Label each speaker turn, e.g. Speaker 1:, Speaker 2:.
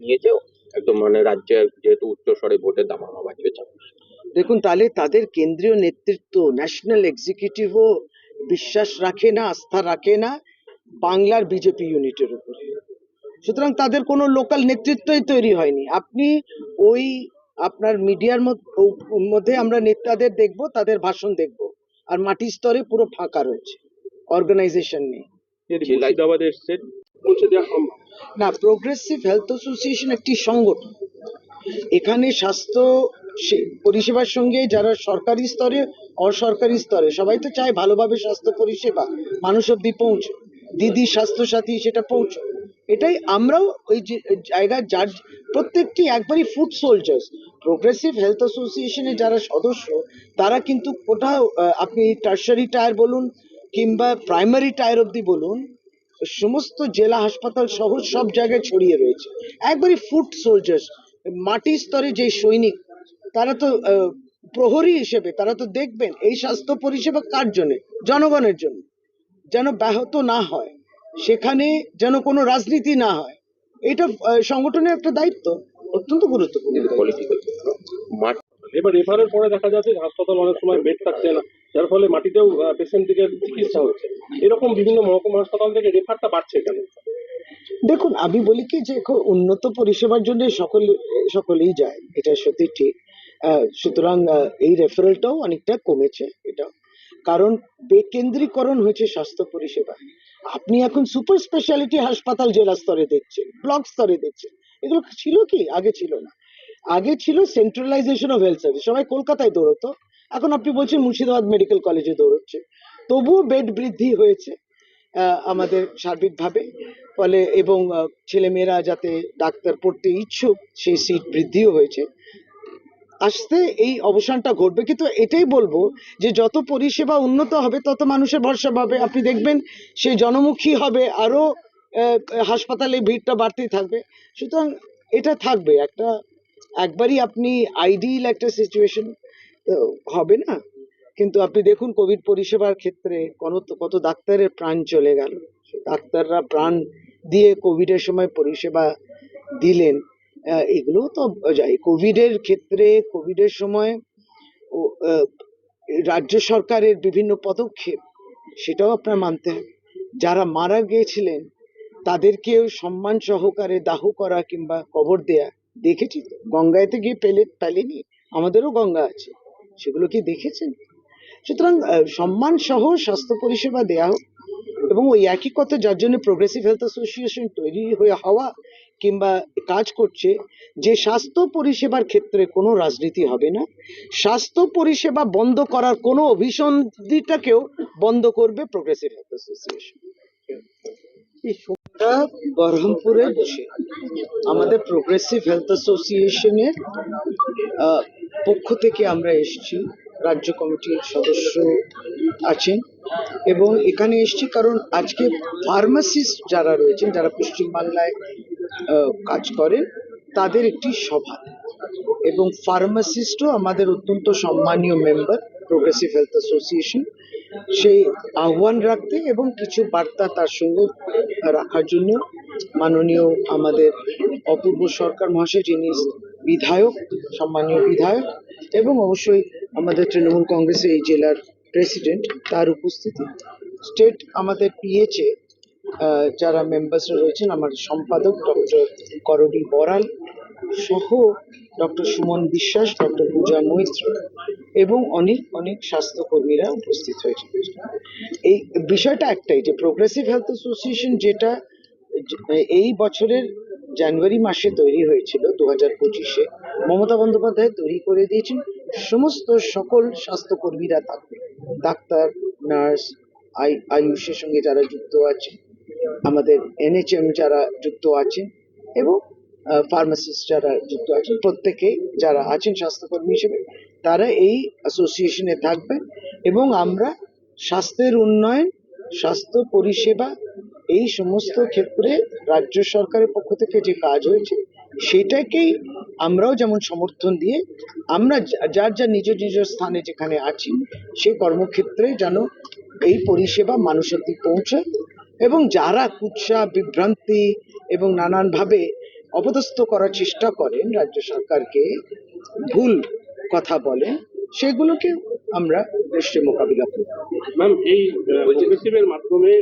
Speaker 1: নিয়েছে একদম মানে রাজ্যের যেহেতু উচ্চস্বরে ভোটের দামামা
Speaker 2: দেখুন তাহলে তাদের কেন্দ্রীয় নেতৃত্ব ন্যাশনাল এক্সিকিউটিভও বিশ্বাস রাখে না আস্থা রাখে না বাংলার বিজেপি ইউনিটের উপরে। সুতরাং তাদের কোনো লোকাল নেতৃত্বই তৈরি হয়নি। আপনি ওই আপনার মিডিয়ার মধ্যে আমরা নেতাদের দেখব তাদের ভাষণ দেখব। আর মাটির স্তরে পুরো ফাঁকা রয়েছে অর্গানাইজেশন নেই
Speaker 1: মুর্শিদাবাদে এসছেন? পৌঁছে দেওয়া সম্ভব।
Speaker 2: না প্রোগ্রেসিভ হেলথ অ্যাসোসিয়েশন একটি সংগঠন। এখানে স্বাস্থ্য পরিষেবার সঙ্গে যারা সরকারি স্তরে, অসরকারি স্তরে, সবাই তো চায় ভালোভাবে স্বাস্থ্য পরিষেবা, মানুষ অব্দি পৌঁছে দিদি স্বাস্থ্য সাথী সেটা পৌঁছে এটাই আমরাও ওই যে জায়গায় যার, প্রত্যেকটি একবারই ফুড সোলজার্স প্রোগ্রেসিভ হেলথ অ্যাসোসিয়েশনের যারা সদস্য, তারা কিন্তু কোথাও আপনি টার্সারি টায়ার বলুন, কিংবা প্রাইমারি টায়ার অব্দি বলুন সমস্ত জেলা হাসপাতাল সহ সব জায়গায় ছড়িয়ে রয়েছে। একবারই ফুড সোলজার্স মাটির স্তরে যে সৈনিক, তারা তো প্রহরী হিসেবে, তারা তো দেখবেন, এই স্বাস্থ্য পরিষেবা কার জন্য? জনগণের জন্য। যেন ব্যাহত না হয়, সেখানে যেন কোনো রাজনীতি না হয়, এটা সংগঠনের একটা দায়িত্ব। অত্যন্ত গুরুত্বপূর্ণ।
Speaker 3: এবার রেফারের পরে দেখা যাচ্ছে হাসপাতাল অনেক সময় বেড থাকছে না। যার ফলে মাটিতেও পেশেন্টদের চিকিৎসা হচ্ছে। এরকম বিভিন্ন মহকুমা হাসপাতাল থেকে রেফারটা বাড়ছে কেন
Speaker 2: দেখুন, আমি বলি কি যে উন্নত পরিষেবার জন্য সকলে, সকলেই যায়, এটা সত্যি ঠিক। সুতরাং এই রেফারেলটাও অনেকটা কমেছে এটা। কারণ, বেকেন্দ্রীকরণ হয়েছে স্বাস্থ্য পরিষেবা। আপনি এখন সুপার স্পেশালিটি হাসপাতাল জেলা স্তরে দেখছেন ব্লক স্তরে দেখছেন, এগুলো ছিল কি? আগে ছিল না। আগে ছিল সেন্ট্রালাইজেশন অফ হেলথ সার্ভিস সবাই কলকাতায় দৌড়তো এখন আপনি বলছেন মুর্শিদাবাদ মেডিকেল কলেজে দৌড়চ্ছে। তবুও বেড বৃদ্ধি হয়েছে আমাদের সার্বিকভাবে। ফলে এবং ছেলেমেয়েরা যাতে ডাক্তার পড়তে ইচ্ছুক, সেই সিট বৃদ্ধিও হয়েছে। আসতে এই অবসানটা ঘটবে, কিন্তু এটাই বলব যে যত পরিষেবা উন্নত হবে, তত মানুষের ভরসা পাবে। আপনি দেখবেন সেই জনমুখী হবে, আরও হাসপাতালে ভিড়টা বাড়তেই থাকবে। সুতরাং এটা থাকবে। একটা, একবারই আপনি আইডিয়াল একটা সিচুয়েশন হবে না। কিন্তু আপনি দেখুন কোভিড পরিষেবার ক্ষেত্রে কত কত ডাক্তারের প্রাণ চলে গেল। ডাক্তাররা প্রাণ দিয়ে কোভিডের সময় পরিষেবা দিলেন। এগুলো তো যাই কোভিডের ক্ষেত্রে কোভিডের সময় রাজ্য সরকারের বিভিন্ন পদক্ষেপ, সেটাও আপনার মানতে হবে। যারা মারা গিয়েছিলেন, তাদেরকেও সম্মান সহকারে দাহ করা কিংবা কবর দেয়া, দেখেছি তো। গঙ্গায়তে গিয়ে পেলে, পেলেনি, আমাদেরও গঙ্গা আছে। সেগুলো কি দেখেছেন? সুতরাং সম্মান সহ স্বাস্থ্য পরিষেবা দেয়া হোক এবং ওই একই কথা যার জন্য প্রোগ্রেসিভ হেলথ অ্যাসোসিয়েশন তৈরি হয়ে হওয়া কিংবা কাজ করছে, যে স্বাস্থ্য পরিষেবার ক্ষেত্রে কোনো রাজনীতি হবে না। স্বাস্থ্য পরিষেবা বন্ধ করার কোনো অভিসন্ধিটাকেও বন্ধ করবে প্রোগ্রেসিভ হেলথ অ্যাসোসিয়েশন বহরমপুরে বসে। আমাদের প্রোগ্রেসিভ হেলথ অ্যাসোসিয়েশনের পক্ষ থেকে আমরা এসেছি, রাজ্য কমিটির সদস্য আছেন এবং এখানে এসেছি কারণ আজকে ফার্মাসিস্ট যারা রয়েছেন, যারা পশ্চিমবাংলায় কাজ করেন, তাদের একটি সভা এবং ফার্মাসিস্টও আমাদের অত্যন্ত সম্মানীয় মেম্বার প্রোগ্রেসিভ হেলথ অ্যাসোসিয়েশন সেই আহ্বান রাখতে এবং কিছু বার্তা তার সঙ্গে রাখার জন্য মাননীয় আমাদের অপূর্ব সরকার মহাশয় যিনি বিধায়ক, সম্মানীয় বিধায়ক এবং অবশ্যই আমাদের তৃণমূল কংগ্রেসের এই জেলার প্রেসিডেন্ট তার উপস্থিতি। স্টেট আমাদের পিএচএ যারা মেম্বার্সরা রয়েছেন, আমার সম্পাদক ডক্টর করবি বড়াল সহ ডক্টর সুমন বিশ্বাস, ডক্টর পূজা মৈত্র এবং অনেক অনেক স্বাস্থ্যকর্মীরা উপস্থিত হয়েছে। এই বিষয়টা একটাই যে প্রোগ্রেসিভ হেলথ অ্যাসোসিয়েশন যেটা, এই বছরের জানুয়ারি মাসে তৈরি হয়েছিল দু হাজার পঁচিশে। মমতা বন্দ্যোপাধ্যায় তৈরি করে দিয়েছেন। সমস্ত সকল স্বাস্থ্যকর্মীরা থাকবে। ডাক্তার, নার্স, আই, আয়ুষের সঙ্গে যারা যুক্ত আছে আমাদের এনএচএম যারা যুক্ত আছেন এবং ফার্মাসিস্ট যারা যুক্ত আছেন প্রত্যেকে যারা আছেন স্বাস্থ্যকর্মী হিসেবে, তারা এই অ্যাসোসিয়েশনে থাকবেন এবং আমরা স্বাস্থ্যের উন্নয়ন, স্বাস্থ্য পরিষেবা এই সমস্ত ক্ষেত্রে রাজ্য সরকারের পক্ষ থেকে যে কাজ হয়েছে সেটাকেই আমরাও যেমন সমর্থন দিয়ে আমরা যার যার নিজ নিজ স্থানে যেখানে আছি সেই কর্মক্ষেত্রে যেন এই পরিষেবা মানুষের অব্দি পৌঁছায় এবং যারা কুৎসা বিভ্রান্তি এবং নানানভাবে অপদস্থ করার চেষ্টা করেন রাজ্য সরকারকে ভুল কথা বলেন সেগুলোকে আমরা দেশে মোকাবিলা করব।
Speaker 3: ম্যাম এই মাধ্যমে